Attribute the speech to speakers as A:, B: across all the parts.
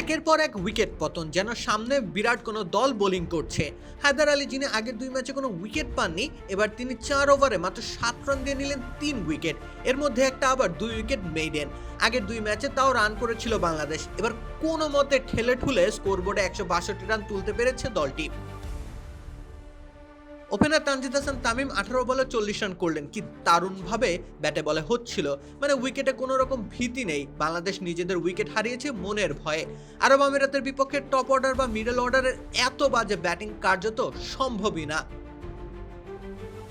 A: একের পর এক উইকেট পতন, যেন সামনে বিরাট কোনো দল বোলিং করছে। হায়দার আলী যিনি আগের দুই ম্যাচে কোনো উইকেট পাননি, এবার তিনি চার ওভারে মাত্র সাত রান দিয়ে নিলেন তিন উইকেট এর মধ্যে একটা আবার দুই উইকেট মেইডেন আগের দুই ম্যাচে তাও রান করেছিল বাংলাদেশ। এবার কোনো মতে ঠেলে ঠুলে স্কোরবোর্ডে একশো বাষট্টি রান তুলতে পেরেছে দলটি। ওপেনার তানজিদ হাসান তামিম আঠারো বলে চল্লিশ রান করলেন। কি দারুণভাবে ব্যাটে বলে হচ্ছিল। মানে উইকেটে কোনো রকম ভীতি নেই। বাংলাদেশ নিজেদের উইকেট হারিয়েছে মনের ভয়ে। আরব আমিরাতের বিপক্ষে টপ অর্ডার বা মিডল অর্ডারের এত বাজে ব্যাটিং কার্যত সম্ভবই না।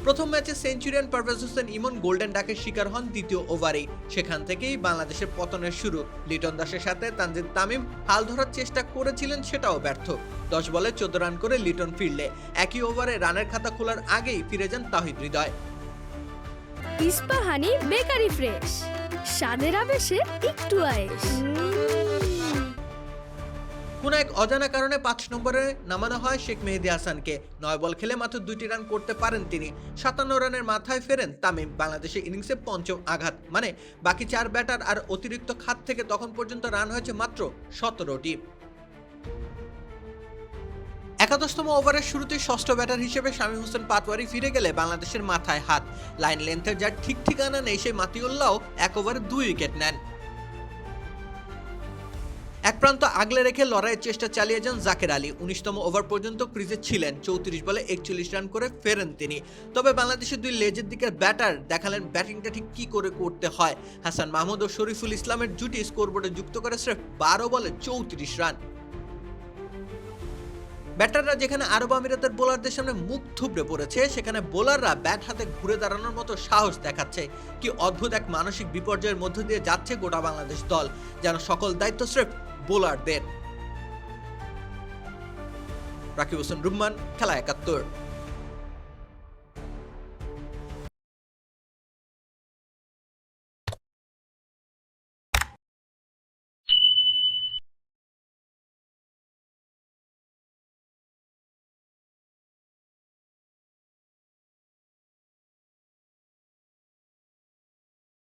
A: প্রথম ম্যাচে সেঞ্চুরিয়ান পারভেজ হোসেন ইমন গোল্ডেন ডাকের শিকার হন দ্বিতীয় ওভারেই। সেখান থেকেই বাংলাদেশের পতনের শুরু। লিটন দাসের সাথে তানজিদ তামিম হাল ধরার চেষ্টা করেছিলেন, সেটাও ব্যর্থ। দশ বলে চোদ্দ রান করে লিটন ফিরলে। একই ওভারে রানের খাতা খোলার আগেই ফিরে যান তাহিদ হৃদয়।
B: Ispahani, bakery fresh. স্বাদের আবেশে একটু আয়েশ।
A: কোন এক অজানা কারণে পাঁচ নম্বরে নামানো হয় শেখ মেহেদি হাসানকে। নয় বল খেলে মাত্র দুইটি রান করতে পারেন তিনি। সাতান্ন রানের মাথায় ফেরেন তামিম। বাংলাদেশের ইনিংসে পঞ্চম আঘাত। মানে বাকি চার ব্যাটার আর অতিরিক্ত খাত থেকে তখন পর্যন্ত রান হয়েছে মাত্র সতেরোটি। একাদশতম ওভারের শুরুতে ষষ্ঠ ব্যাটার হিসেবে শামীম হোসেন পাতওয়ারি ফিরে গেলে বাংলাদেশের মাথায় হাত। লাইন লেন্থের যার ঠিক ঠিকানা নেই, সেই মাতিউল্লাহ এক ওভারে দুই উইকেট নেন। প্রান্ত আগলে রেখে লড়াইয়ের চেষ্টা চালিয়ে যান জাকের আলী। উনিশতম ওভার পর্যন্ত ক্রিজে ছিলেন, চৌত্রিশ বলে একচল্লিশ রান করে ফেরেন তিনি। তবে বাংলাদেশের দুই লেজের দিকের ব্যাটার দেখালেন ব্যাটিংটা ঠিক কি করে করতে হয়। হাসান মাহমুদ ও শরীফুল ইসলামের জুটি স্কোরবোর্ডে যুক্ত করে স্রেফ বারো বলে চৌত্রিশ রান। ব্যাটাররা যেখানে আরব আমিরাতের বোলারদের সামনে মুখ থুবড়ে পড়েছে, সেখানে বোলাররা ব্যাট হাতে ঘুরে দাঁড়ানোর মতো সাহস দেখাচ্ছে। কি অদ্ভুত এক মানসিক বিপর্যয়ের মধ্য দিয়ে যাচ্ছে গোটা বাংলাদেশ দল, যেন সকল দায়িত্ব স্রেফ বোলারদের। রাকিব হোসেন রুম্মান, খেলা একাত্তর।